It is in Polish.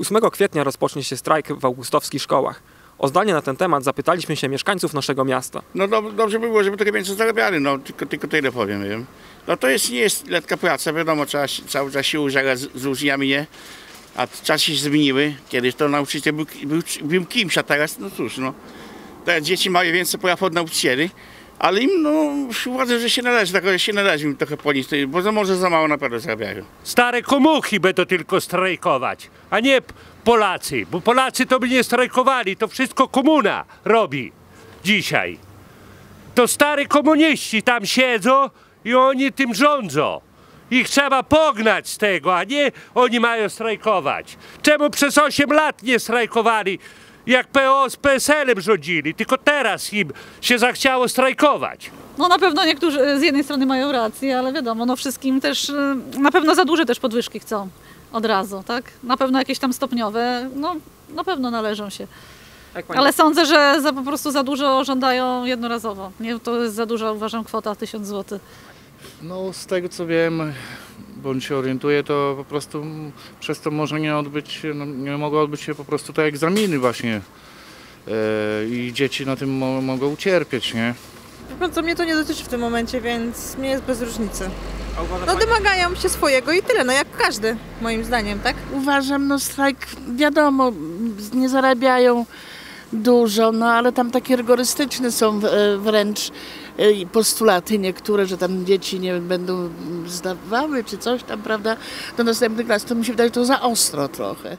8 kwietnia rozpocznie się strajk w augustowskich szkołach. O zdanie na ten temat zapytaliśmy się mieszkańców naszego miasta. No dob- dobrze by było, żeby trochę więcej zarabiali, no tylko, tylko tyle powiem, wiem. No to jest, nie jest lekka praca, wiadomo, trzeba cały czas się użera z, z uczniami, nie? A czasy się zmieniły, kiedyś to nauczyciel był, był, był kimś, a teraz, no cóż, no. Teraz dzieci mają więcej praw od nauczycieli, ale im, no, uważam, że się należy, tak, się należy im trochę ponieść, bo za może za mało naprawdę zarabiają. Stare komuchy będą tylko strajkować, a nie Polacy, bo Polacy to by nie strajkowali, to wszystko komuna robi dzisiaj. To stare komuniści tam siedzą i oni tym rządzą. Ich trzeba pognać z tego, a nie oni mają strajkować. Czemu przez 8 lat nie strajkowali, jak PO z PSL-em rządzili, tylko teraz im się zachciało strajkować. No na pewno niektórzy z jednej strony mają rację, ale wiadomo, no wszystkim też y, na pewno za duże też podwyżki chcą od razu, tak? Na pewno jakieś tam stopniowe, no na pewno należą się. Ale sądzę, że za, po prostu za dużo żądają jednorazowo. Nie, to jest za duża uważam kwota 1000 zł. No z tego co wiem, bądź się orientuję, to po prostu przez to może nie odbyć, się- no, nie mogą odbyć się po prostu te egzaminy właśnie. E, I dzieci na tym mo- mogą ucierpieć, nie? Co mnie to nie dotyczy w tym momencie, więc mnie jest bez różnicy. No domagają się swojego i tyle, no jak każdy, moim zdaniem, tak? Uważam, no strajk, wiadomo, nie zarabiają dużo, no ale tam takie rygorystyczne są e, wręcz postulaty niektóre, że tam dzieci nie będą zdawały czy coś tam, prawda, do następnych klas. To mi się wydaje, że to za ostro trochę.